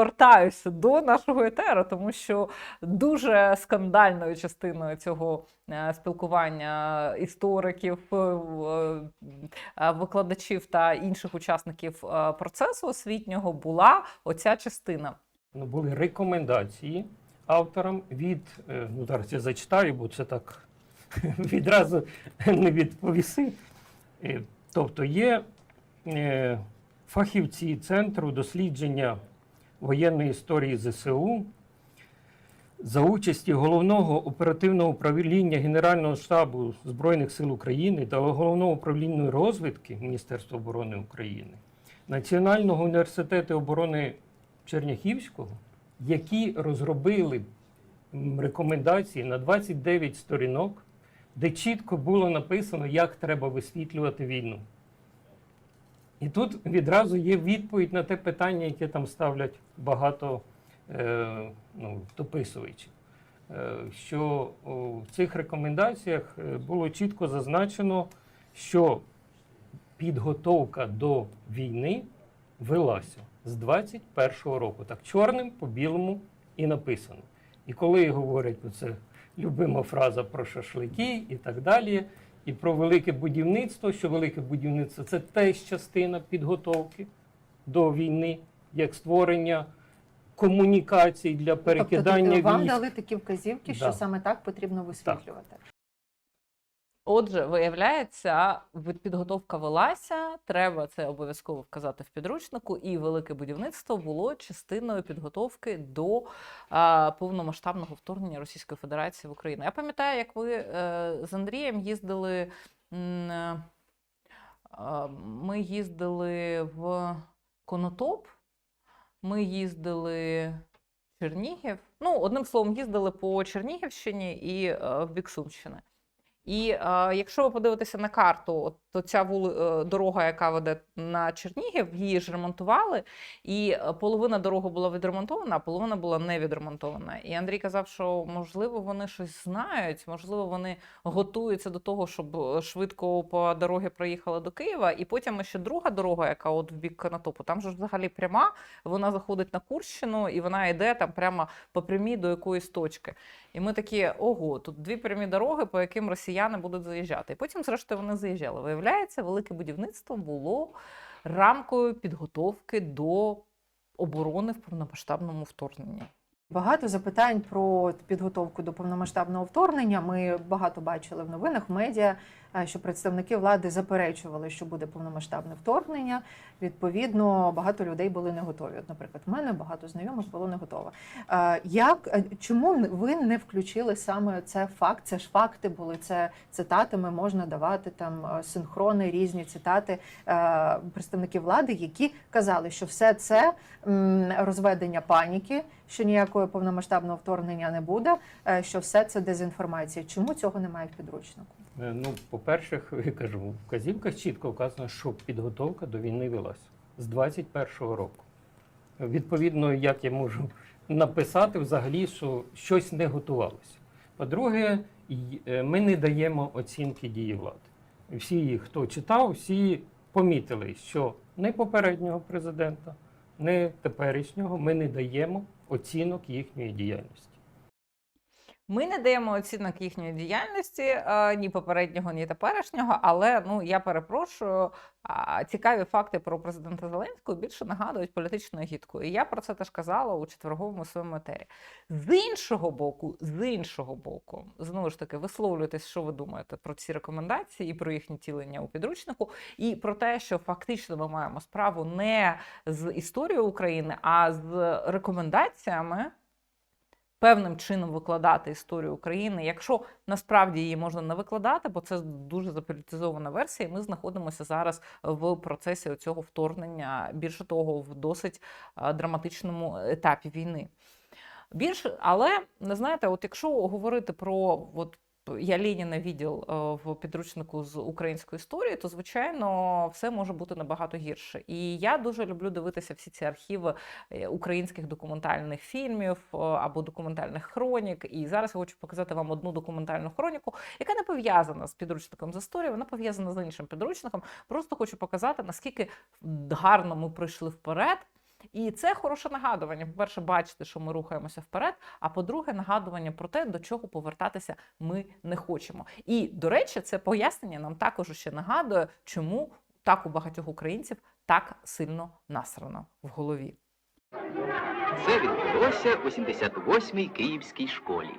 повертаюся до нашого етеру, тому що дуже скандальною частиною цього е, спілкування істориків, е, е, викладачів та інших учасників процесу освітнього була оця частина. Ну, були рекомендації авторам від, ну зараз я зачитаю, бо це так відразу не відповіси. Тобто є фахівці Центру дослідження воєнної історії ЗСУ за участі головного оперативного управління Генерального штабу Збройних сил України та головного управління розвідки Міністерства оборони України, Національного університету оборони Черняхівського, які розробили рекомендації на 29 сторінок, де чітко було написано, як треба висвітлювати війну. І тут відразу є відповідь на те питання, яке там ставлять багато е, ну, дописувачів. Е, що в цих рекомендаціях е, було чітко зазначено, що підготовка до війни велася з 21-го року. Так, чорним по білому і написано. І коли говорять про це любима фраза про шашлики і так далі, і про велике будівництво, що велике будівництво це теж частина підготовки до війни, як створення комунікацій для перекидання тобто, вам військ. дали такі вказівки, що саме так потрібно висвітлювати. Отже, виявляється, підготовка велася. Треба це обов'язково вказати в підручнику, і велике будівництво було частиною підготовки до а, повномасштабного вторгнення Російської Федерації в Україну. Я пам'ятаю, як ви е, з Андрієм їздили. е, Ми їздили в Конотоп, ми їздили Чернігів. Ну, одним словом, їздили по Чернігівщині і е, в бік Сумщини. І е, якщо ви подивитеся на карту, от, то ця вули, е, дорога, яка веде на Чернігів, її ж ремонтували, і е, половина дороги була відремонтована, а половина була не відремонтована. І Андрій казав, що можливо вони щось знають, можливо, вони готуються до того, щоб е, швидко по дорогі проїхали до Києва. І потім ще друга дорога, яка от в бік Конотопу, там ж взагалі пряма, вона заходить на Курщину, і вона йде там прямо по прямій до якоїсь точки. І ми такі, ого, тут дві прямі дороги, по яким росіяни будуть заїжджати. І потім, зрештою, вони заїжджали. Виявляється, велике будівництво було рамкою підготовки до оборони в повномасштабному вторгненні. Багато запитань про підготовку до повномасштабного вторгнення. Ми багато бачили в новинах, в медіа, е, що представники влади заперечували, що буде повномасштабне вторгнення. Відповідно, багато людей були не готові. От, наприклад, в мене багато знайомих було не готово. Е, Як е, чому ви не включили саме це факт? Це ж факти були, це цитатами можна давати там синхрони, різні цитати представників влади, які казали, що все це розведення паніки, що ніякого повномасштабного вторгнення не буде, е, що все це дезінформація. Чому цього немає в підручнику? Е, Ну, по-перше, я кажу, в вказівках чітко вказано, що підготовка до війни велася з 21-го року. Відповідно, як я можу написати взагалі, що щось не готувалося. По-друге, е, ми не даємо оцінки дії влади. Всі, хто читав, всі помітили, що не попереднього президента, не теперішнього ми не даємо оцінок їхньої діяльності. Ми не даємо оцінок їхньої діяльності е, ні попереднього, ні теперішнього, але ну я перепрошую. Цікаві факти про президента Зеленського більше нагадують політичну гідку. І я про це теж казала у четверговому своєму етері. З іншого боку, з іншого боку, знову ж таки, висловлюйтесь, що ви думаєте про ці рекомендації і про їхнє тілення у підручнику, і про те, що фактично ми маємо справу не з історією України, а з рекомендаціями певним чином викладати історію України. Якщо насправді її можна не викладати, бо це дуже заполітизована версія, ми знаходимося зараз в процесі цього вторгнення, більше того, в досить драматичному етапі війни. Більше, але не знаєте, от якщо говорити про от. Я Леніна відділ е, в підручнику з української історії, то звичайно все може бути набагато гірше. І я дуже люблю дивитися всі ці архіви е, українських документальних фільмів е, або документальних хронік. І зараз я хочу показати вам одну документальну хроніку, яка не пов'язана з підручником з історії, вона пов'язана з іншим підручником. Просто хочу показати, наскільки гарно ми пройшли вперед. І це хороше нагадування. По-перше, бачити, що ми рухаємося вперед. А по-друге, нагадування про те, до чого повертатися ми не хочемо. І до речі, це пояснення нам також ще нагадує, чому так у багатьох українців так сильно насрано в голові. Це відбулося у 78-й київській школі.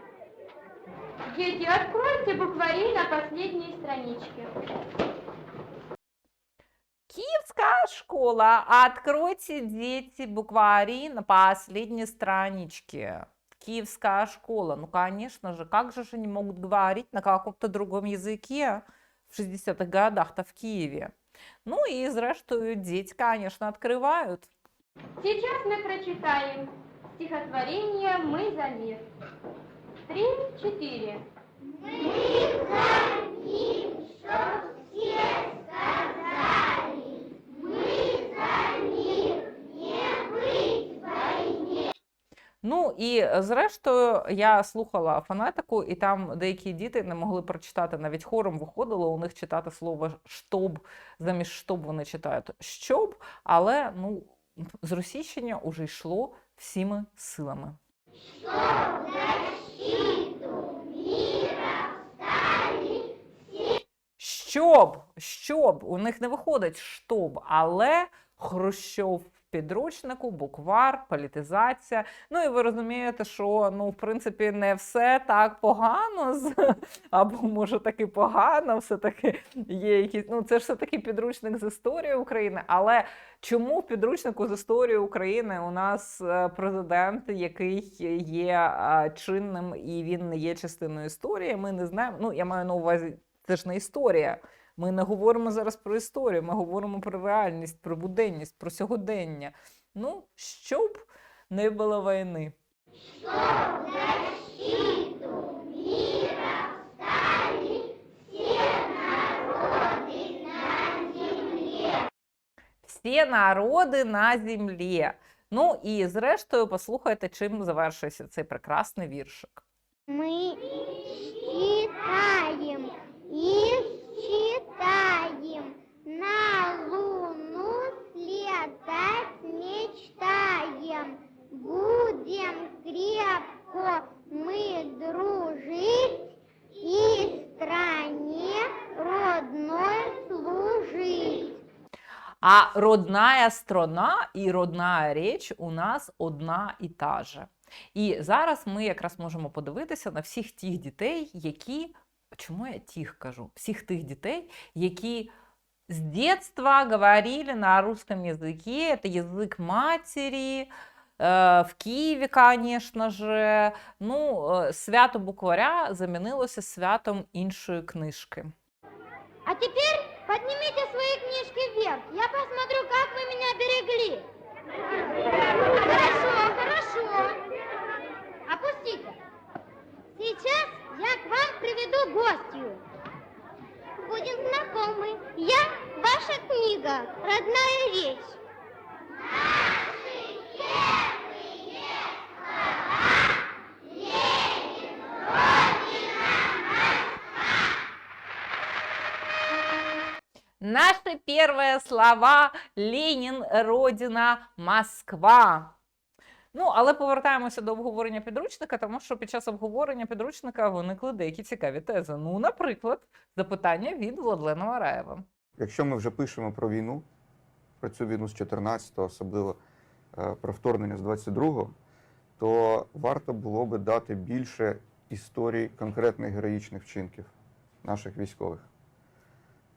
Дети, откройте буквари на последней страничке. Киевская школа. Откройте, дети, буквари на последней страничке. Киевская школа. Ну, конечно же, как же они могут говорить на каком-то другом языке в 60-х годах-то в Киеве? Ну и зрештою, дети, конечно, открывают. Сейчас мы прочитаем стихотворение «Мы за мир». Три, четыре. Ну і е, зрештою я слухала фонетику, і там деякі діти не могли прочитати навіть хором виходило у них читати слово штоб, замість штоб вони читають щоб, але ну з уже йшло всіми силами. Щоб, щоб, у них не виходить щоб, але Хрущов підручнику, буквар, політизація. Ну і ви розумієте, що ну, в принципі, не все так погано, з- або може таки погано, все-таки є якісь. Ну, це ж все-таки підручник з історії України. Але чому в підручнику з історії України у нас е, президент, який є чинним і він не є частиною історії? Ми не знаємо. Ну, я маю на увазі, це ж не історія. Ми не говоримо зараз про історію, ми говоримо про реальність, про буденність, про сьогодення. Ну, щоб не було війни. Всі народи на землі. Ну і зрештою, послухайте, чим завершується цей прекрасний віршик. Мы считаем и крепко мы дружить и стране родной служить. А родная страна і родная річ у нас одна і та же. І зараз ми якраз можемо подивитися на всіх тих дітей, які. Чому я тих кажу? Всіх тих дітей, які с детства говорили на русском языке, это язык матери, э, в Києві, конечно же. Ну, е, свято букваря замінилося святом іншої книжки. А теперь поднимите свои книжки вверх. Я посмотрю, как вы меня берегли. Хорошо, хорошо. Опустите. Сейчас я к вам приведу гостью. Будем знакомы. Я ваша книга, родная речь. Наши первые слова Ленін, Родина, Москва. Ну, але повертаємося до обговорення підручника, тому що під час обговорення підручника виникли деякі цікаві тези. Ну, наприклад, запитання від Владлена Вараєва. Якщо ми вже пишемо про війну, про цю війну з 14-го, особливо е, про вторгнення з 22-го, то варто було би дати більше історій конкретних героїчних вчинків наших військових.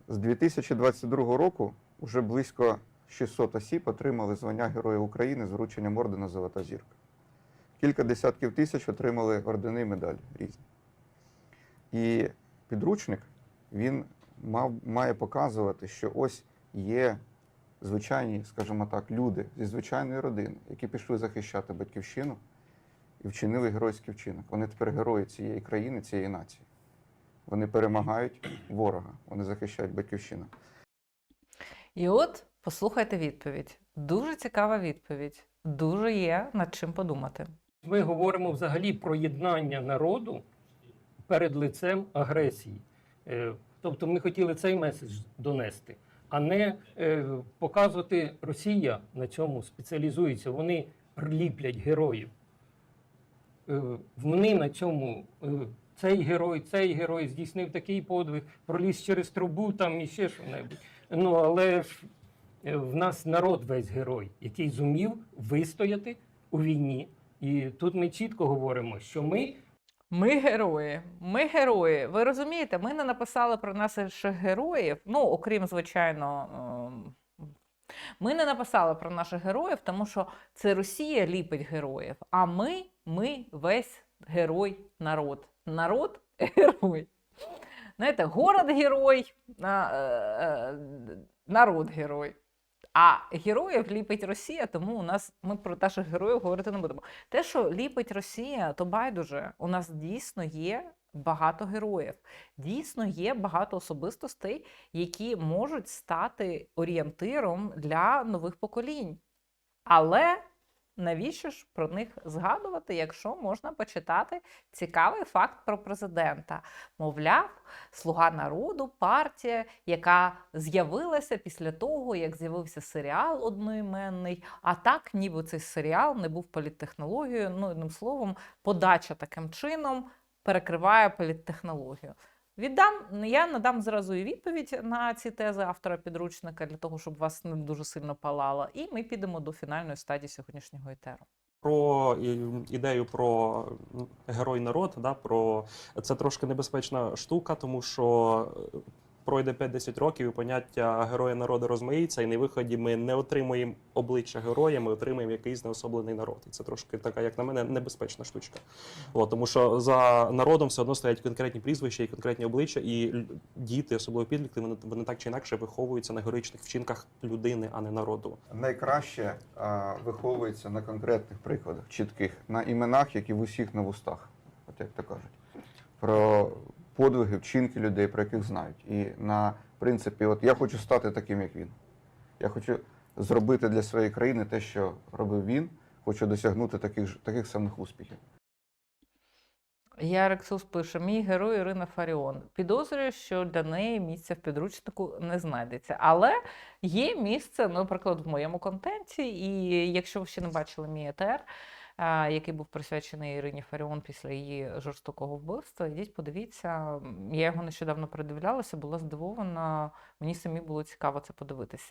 З 2022 року вже близько 600 осіб отримали звання Героя України з врученням ордена Золота зірка. Кілька десятків тисяч отримали ордени і медалі різні. І підручник він мав, має показувати, що ось є звичайні, скажімо так, люди зі звичайної родини, які пішли захищати батьківщину і вчинили геройський вчинок. Вони тепер герої цієї країни, цієї нації. Вони перемагають ворога, вони захищають батьківщину. І от послухайте відповідь. Дуже цікава відповідь. Дуже є над чим подумати. Ми говоримо взагалі про єднання народу перед лицем агресії. Е, Тобто ми хотіли цей меседж донести. а не е, показувати Росія на цьому спеціалізується. Вони ліплять героїв. Е, Вони на цьому. Цей герой, цей герой здійснив такий подвиг, проліз через трубу там і ще що-небудь. Ну, але ж е, в нас народ весь герой, який зумів вистояти у війні. І тут ми чітко говоримо, що ми Ми герої. Ми герої. Ви розумієте, ми не написали про наших героїв. Ну, окрім, звичайно. ем, Ми не написали про наших героїв, тому що це Росія ліпить героїв. А ми, ми весь герой народ. Народ герой. Знаєте, город герой, е, е, народ герой. А героїв ліпить Росія, тому у нас ми про наших героїв говорити не будемо. Те, що ліпить Росія, то байдуже. У нас дійсно є багато героїв, дійсно є багато особистостей, які можуть стати орієнтиром для нових поколінь. Але навіщо ж про них згадувати, якщо можна почитати цікавий факт про президента? Мовляв, Слуга народу, партія, яка з'явилася після того, як з'явився серіал одноіменний. А так, ніби цей серіал не був політтехнологією. Ну, одним словом, подача таким чином перекриває політтехнологію. Віддам, я надам зразу і відповідь на ці тези автора підручника для того, щоб вас не дуже сильно палало. І ми підемо до фінальної стадії сьогоднішнього етеру. Про ідею про герой народ, да, про це трошки небезпечна штука, тому що е, пройде 5-10 років, і поняття героя народу розмиється, і на виході ми не отримуємо обличчя героя, ми отримуємо якийсь неособлений народ. І це трошки така, як на мене, небезпечна штучка. От, тому що за народом все одно стоять конкретні прізвища і конкретні обличчя, і діти, особливо підлітки, вони, вони так чи інакше виховуються на героїчних вчинках людини, а не народу. Найкраще а, виховується на конкретних прикладах, чітких, на іменах, які в усіх на вустах, от як то кажуть, про подвиги, вчинки людей, про яких знають. І на принципі, от я хочу стати таким, як він. Я хочу зробити для своєї країни те, що робив він, хочу досягнути таких, таких самих успіхів. Ярик Сус пише: мій герой Ірина Фаріон. Підозрюю, що для неї місця в підручнику не знайдеться. Але є місце, наприклад, в моєму контенті. І якщо ви ще не бачили мій етер, який був присвячений Ірині Фаріон після її жорстокого вбивства, ідіть, подивіться. Я його нещодавно передивлялася, була здивована. Мені самі було цікаво це подивитися.